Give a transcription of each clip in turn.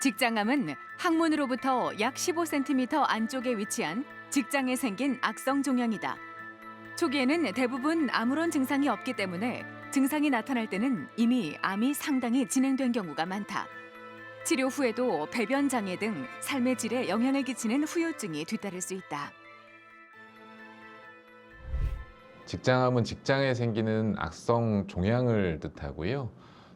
직장암은 항문으로부터 약 15cm 안쪽에 위치한 직장에 생긴 악성 종양이다. 초기에는 대부분 아무런 증상이 없기 때문에 증상이 나타날 때는 이미 암이 상당히 진행된 경우가 많다. 치료 후에도 배변 장애 등 삶의 질에 영향을 끼치는 후유증이 뒤따를 수 있다. 직장암은 직장에 생기는 악성 종양을 뜻하고요.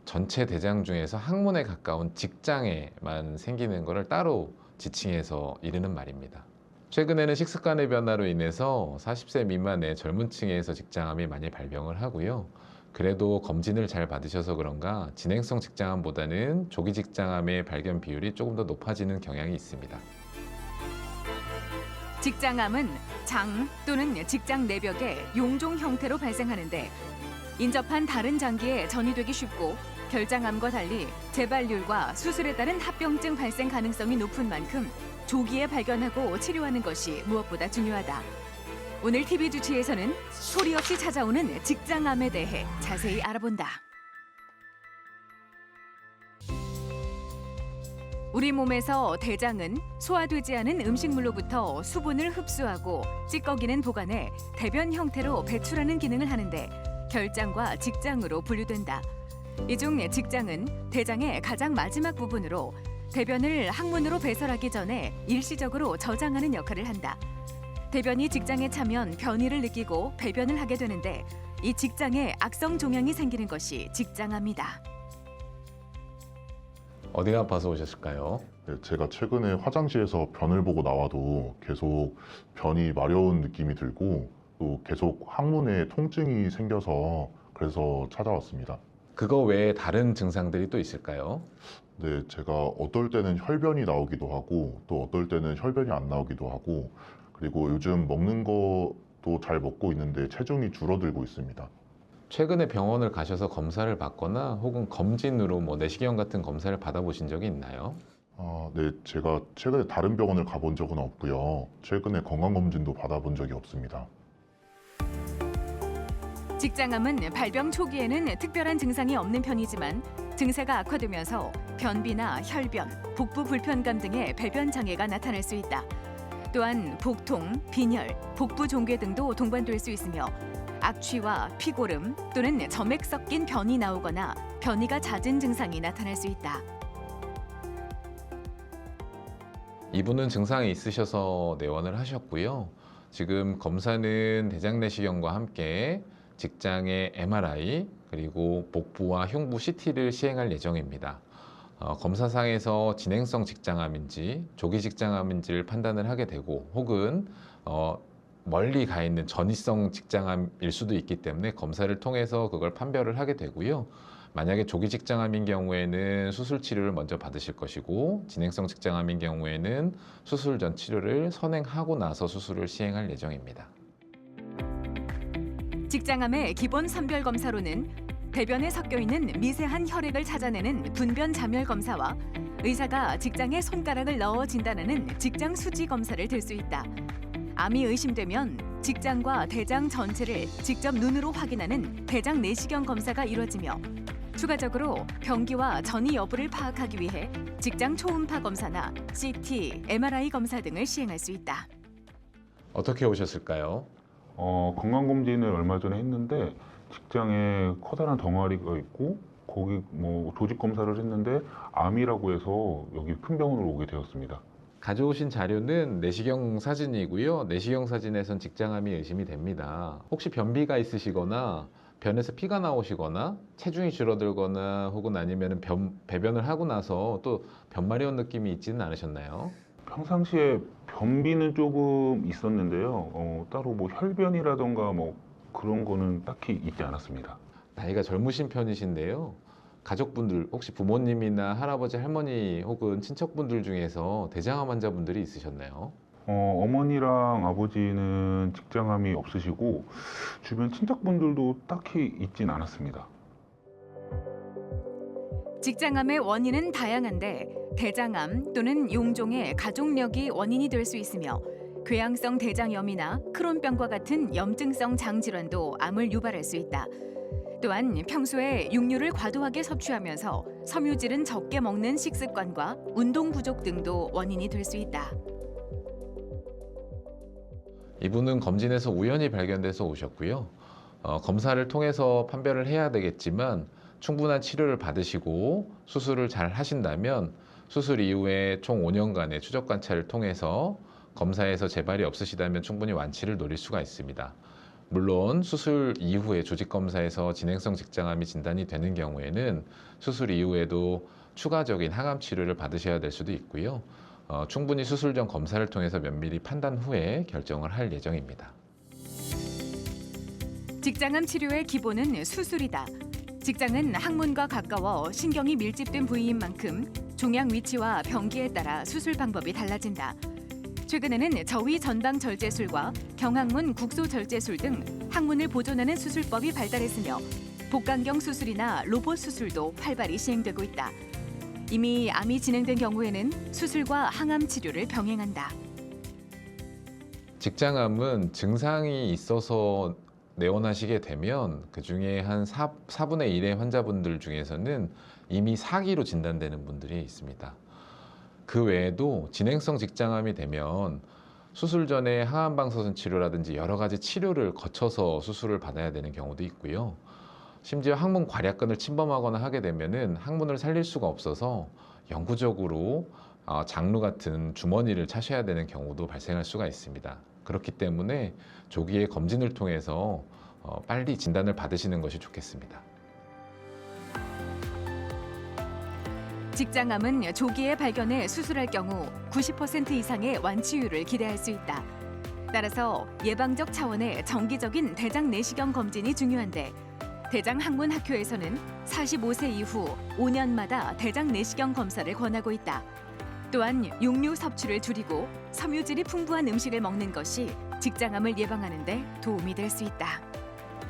전체 대장 중에서 항문에 가까운 직장에만 생기는 것을 따로 지칭해서 이르는 말입니다. 최근에는 식습관의 변화로 인해서 40세 미만의 젊은 층에서 직장암이 많이 발병을 하고요. 그래도 검진을 잘 받으셔서 그런가 진행성 직장암보다는 조기 직장암의 발견 비율이 조금 더 높아지는 경향이 있습니다. 직장암은 장 또는 직장 내벽에 용종 형태로 발생하는데 인접한 다른 장기에 전이되기 쉽고 결장암과 달리 재발률과 수술에 따른 합병증 발생 가능성이 높은 만큼 조기에 발견하고 치료하는 것이 무엇보다 중요하다. 오늘 TV 주치에서는 소리 없이 찾아오는 직장암에 대해 자세히 알아본다. 우리 몸에서 대장은 소화되지 않은 음식물로부터 수분을 흡수하고 찌꺼기는 보관해 대변 형태로 배출하는 기능을 하는데 결장과 직장으로 분류된다. 이 중 직장은 대장의 가장 마지막 부분으로 대변을 항문으로 배설하기 전에 일시적으로 저장하는 역할을 한다. 대변이 직장에 차면 변이를 느끼고 배변을 하게 되는데 이 직장에 악성 종양이 생기는 것이 직장암이다. 어디가 아파서 오셨을까요? 네, 제가 최근에 화장실에서 변을 보고 나와도 계속 변이 마려운 느낌이 들고 또 계속 항문에 통증이 생겨서 그래서 찾아왔습니다. 그거 외에 다른 증상들이 또 있을까요? 네, 제가 어떨 때는 혈변이 나오기도 하고 또 어떨 때는 혈변이 안 나오기도 하고 그리고 요즘 먹는 것도 잘 먹고 있는데 체중이 줄어들고 있습니다. 최근에 병원을 가셔서 검사를 받거나 혹은 검진으로 뭐 내시경 같은 검사를 받아보신 적이 있나요? 아, 네, 제가 최근에 다른 병원을 가본 적은 없고요. 최근에 건강검진도 받아본 적이 없습니다. 직장암은 발병 초기에는 특별한 증상이 없는 편이지만 증세가 악화되면서 변비나 혈변, 복부 불편감 등의 배변 장애가 나타날 수 있다. 또한 복통, 빈혈, 복부 종괴 등도 동반될 수 있으며 악취와 피고름 또는 점액 섞인 변이 나오거나 변이가 잦은 증상이 나타날 수 있다. 이분은 증상이 있으셔서 내원을 하셨고요. 지금 검사는 대장 내시경과 함께 직장의 MRI 그리고 복부와 흉부 CT를 시행할 예정입니다. 어, 검사상에서 진행성 직장암인지 조기 직장암인지를 판단을 하게 되고 혹은 어, 멀리 가 있는 전이성 직장암일 수도 있기 때문에 검사를 통해서 그걸 판별을 하게 되고요. 만약에 조기 직장암인 경우에는 수술 치료를 먼저 받으실 것이고 진행성 직장암인 경우에는 수술 전 치료를 선행하고 나서 수술을 시행할 예정입니다. 직장암의 기본 선별 검사로는 배변에 섞여 있는 미세한 혈액을 찾아내는 분변 자멸 검사와 의사가 직장에 손가락을 넣어 진단하는 직장 수지 검사를 들 수 있다. 암이 의심되면 직장과 대장 전체를 직접 눈으로 확인하는 대장 내시경 검사가 이루어지며 추가적으로 병기와 전이 여부를 파악하기 위해 직장 초음파 검사나 CT, MRI 검사 등을 시행할 수 있다. 어떻게 오셨을까요? 어, 건강검진을 얼마 전에 했는데 직장에 커다란 덩어리가 있고 거기 뭐 조직 검사를 했는데 암이라고 해서 여기 큰 병원으로 오게 되었습니다. 가져오신 자료는 내시경 사진이고요. 내시경 사진에선 직장암이 의심이 됩니다. 혹시 변비가 있으시거나 변에서 피가 나오시거나 체중이 줄어들거나 혹은 아니면 변, 배변을 하고 나서 또 변마려운 느낌이 있지는 않으셨나요? 평상시에 변비는 조금 있었는데요. 어, 따로 뭐 혈변이라던가 뭐 그런 거는 딱히 있지 않았습니다. 나이가 젊으신 편이신데요. 가족분들 혹시 부모님이나 할아버지 할머니 혹은 친척분들 중에서 대장암 환자분들이 있으셨나요? 어, 어머니랑 아버지는 직장암이 없으시고 주변 친척분들도 딱히 있진 않았습니다. 직장암의 원인은 다양한데 대장암 또는 용종의 가족력이 원인이 될 수 있으며 궤양성 대장염이나 크론병과 같은 염증성 장질환도 암을 유발할 수 있다. 또한 평소에 육류를 과도하게 섭취하면서 섬유질은 적게 먹는 식습관과 운동 부족 등도 원인이 될 수 있다. 이분은 검진에서 우연히 발견돼서 오셨고요. 어, 검사를 통해서 판별을 해야 되겠지만 충분한 치료를 받으시고 수술을 잘 하신다면 수술 이후에 총 5년간의 추적 관찰을 통해서 검사에서 재발이 없으시다면 충분히 완치를 노릴 수가 있습니다. 물론 수술 이후에 조직 검사에서 진행성 직장암이 진단이 되는 경우에는 수술 이후에도 추가적인 항암 치료를 받으셔야 될 수도 있고요. 어, 충분히 수술 전 검사를 통해서 면밀히 판단 후에 결정을 할 예정입니다. 직장암 치료의 기본은 수술이다. 직장은 항문과 가까워 신경이 밀집된 부위인 만큼 종양 위치와 병기에 따라 수술 방법이 달라진다. 최근에는 저위 전방 절제술과 경항문 국소 절제술 등 항문을 보존하는 수술법이 발달했으며 복강경 수술이나 로봇 수술도 활발히 시행되고 있다. 이미 암이 진행된 경우에는 수술과 항암 치료를 병행한다. 직장암은 증상이 있어서 내원하시게 되면 그 중에 한 4, 4분의 1의 환자분들 중에서는 이미 사기로 진단되는 분들이 있습니다. 그 외에도 진행성 직장암이 되면 수술 전에 항암방사선 치료라든지 여러 가지 치료를 거쳐서 수술을 받아야 되는 경우도 있고요. 심지어 항문 괄약근을 침범하거나 하게 되면은 항문을 살릴 수가 없어서 영구적으로 어, 장루 같은 주머니를 차셔야 되는 경우도 발생할 수가 있습니다. 그렇기 때문에 조기에 검진을 통해서 어, 빨리 진단을 받으시는 것이 좋겠습니다. 직장암은 조기에 발견해 수술할 경우 90% 이상의 완치율을 기대할 수 있다. 따라서 예방적 차원의 정기적인 대장 내시경 검진이 중요한데 대장 학문 학회에서는 45세 이후 5년마다 대장 내시경 검사를 권하고 있다. 또한 육류 섭취를 줄이고 섬유질이 풍부한 음식을 먹는 것이 직장암을 예방하는 데 도움이 될 수 있다.